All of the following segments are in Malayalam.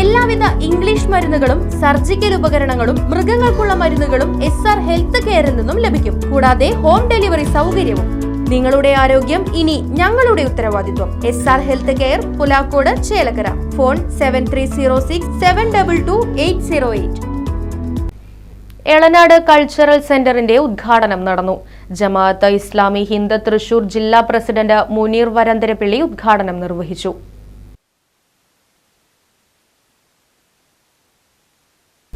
എല്ലാവിധ ഇംഗ്ലീഷ് മരുന്നുകളും സർജിക്കൽ ഉപകരണങ്ങളും മൃഗങ്ങൾക്കുള്ള മരുന്നുകളും എസ് ആർ ഹെൽത്ത് കെയറിൽ നിന്നും ലഭിക്കും. കൂടാതെ ഹോം ഡെലിവറി സൗകര്യവും. നിങ്ങളുടെ ആരോഗ്യം ഇനി ഞങ്ങളുടെ ഉത്തരവാദിത്വം. S R health care Pulakode Chelakkara. Phone seven three zero six seven double two eight zero eight Elanad cultural സെന്ററിന്റെ ഉദ്ഘാടനം നടന്നു. ജമാഅത്ത് ഇസ്ലാമി ഹിന്ദ് തൃശൂർ ജില്ലാ പ്രസിഡന്റ് മുനീർ വരന്തരപ്പിള്ളി ഉദ്ഘാടനം നിർവഹിച്ചു.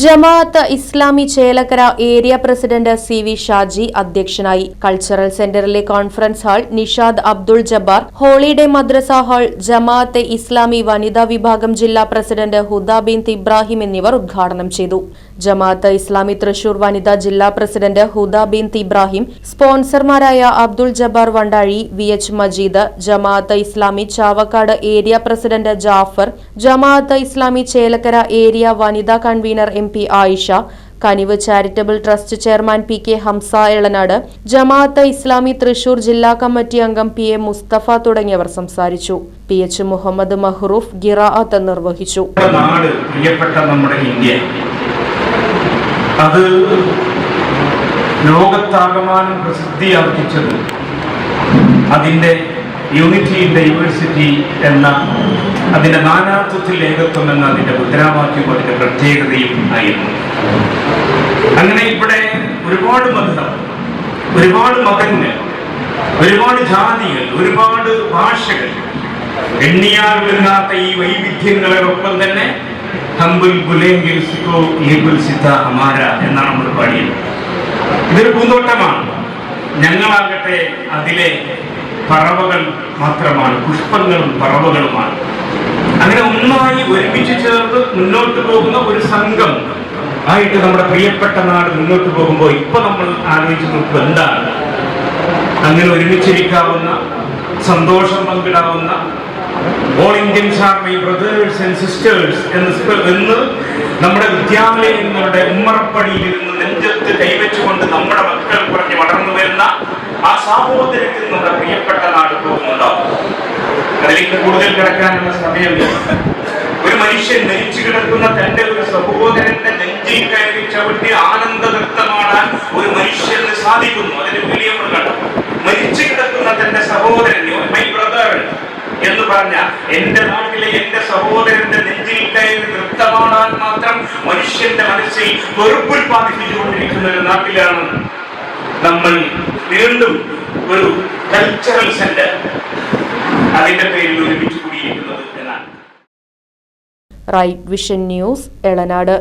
Jamaat Islami Chelakkara area president C V Shaji അധ്യക്ഷനായി കൾച്ചറൽ സെന്ററിലെ conference hall Nishad Abdul Jabbar holiday madrasa hall Jamaat Islami വനിതാ വിഭാഗം ജില്ലാ പ്രസിഡന്റ് ഹുദാ ബിൻ ഇബ്രാഹിം എന്നിവർ ഉദ്ഘാടനം ചെയ്തു. ജമാഅത്ത് ഇസ്ലാമി തൃശൂർ വനിതാ ജില്ലാ president Huda bin Ibrahim സ്പോൺസർമാരായ Abdul Jabbar Vandazhi V H Majeed Jamaat Islami Chavakkad area president Jafar Jamaat Islami Chelakkara area വനിതാ convener M P Ayisha Kaniv charitable trust chairman P K Hamza Elanad Jamaat Islami Thrissur ജില്ലാ കമ്മിറ്റി അംഗം പി എ മുസ്തഫ തുടങ്ങിയവർ സംസാരിച്ചു. പി എച്ച് മുഹമ്മദ് മഹ്റൂഫ് ഗിറാഅത്ത് നിർവഹിച്ചു. പ്രിയപ്പെട്ട നമ്മുടെ ഇന്ത്യ. അത് ലോകത്താകമാനം പ്രസിദ്ധിയാർജിച്ചത് അതിന്റെ യൂണിറ്റി ഇൻ ഡൈവേഴ്സിറ്റി എന്ന അതിന്റെ നാനാത്വത്തിൽ ഏകത്വം എന്ന അതിന്റെ മുദ്രാവാക്യവും അതിന്റെ പ്രത്യേകതയും ആയിരുന്നു. അങ്ങനെ ഇവിടെ ഒരുപാട് മതം ഒരുപാട് മതങ്ങൾ ഒരുപാട് ജാതികൾ ഒരുപാട് ഭാഷകൾ എണ്ണിയാൽ വരുന്നാത്ത ഈ വൈവിധ്യങ്ങളോടൊപ്പം തന്നെ എന്നാണ് നമ്മൾ പാടിയത്. ഇതൊരു പൂന്തോട്ടമാണ്. ഞങ്ങളാകട്ടെ അതിലെ പറവകൾ മാത്രമാണ് പുഷ്പങ്ങളും പറവകളുമാണ്. അങ്ങനെ ഒന്നായി ഒരുമിച്ച് ചേർന്ന് മുന്നോട്ട് പോകുന്ന ഒരു സംഘം ആയിട്ട് നമ്മുടെ പ്രിയപ്പെട്ട നാട് മുന്നോട്ട് പോകുമ്പോൾ ഇപ്പൊ നമ്മൾ ആലോചിച്ച് നോക്കുക എന്താണ്? അങ്ങനെ ഒരുമിച്ചിരിക്കാവുന്ന സന്തോഷം പങ്കിടാവുന്ന all Indians are brothers and sisters എന്ന് എന്ന് നമ്മുടെ വിദ്യാലയങ്ങളുടെ ഉമ്മറപ്പടിയിൽ ഇരുന്ന് നെഞ്ചത്ത് കൈവച്ചുകൊണ്ട് നമ്മുടെ മക്കൾ സാഹോദര്യത്തിൽ നമ്മുടെ പ്രിയപ്പെട്ട നാട് പോകുന്നുണ്ടാവും അതിലേക്ക് കൂടുതൽ കിടക്കാനുള്ള സമയമില്ല. ഒരു മനുഷ്യൻ മരിച്ചു കിടക്കുന്ന തന്റെ ഒരു സഹോദരന്റെ നെഞ്ചിൽ കയറി ചവിട്ടി ആനന്ദ നൃത്തമാടാൻ ഒരു മനുഷ്യന് സാധിക്കുന്നു. അതിന് വലിയ മൃഗം. മരിച്ചു കിടക്കുന്ന തന്റെ സഹോദരൻ മൈ ബ്രദർ എന്ന് പറഞ്ഞ എന്റെ നാട്ടിലെ എന്റെ സഹോദരന്റെ നെഞ്ചിൽ കയറി നൃത്തമാടാൻ മാത്രം മനുഷ്യന്റെ മനസ്സിൽ വെറുപ്പുൽപാദിപ്പിച്ചുകൊണ്ടിരിക്കുന്ന ഒരു നാട്ടിലാണ് നമ്മൾ വീണ്ടും ഒരു കൾച്ചറൽ സെന്റർ അതിന്റെ പേരിൽ ഒരുമിച്ച് കൂടിയിരിക്കുന്നത് എന്നാണ്. Right vision news Elanad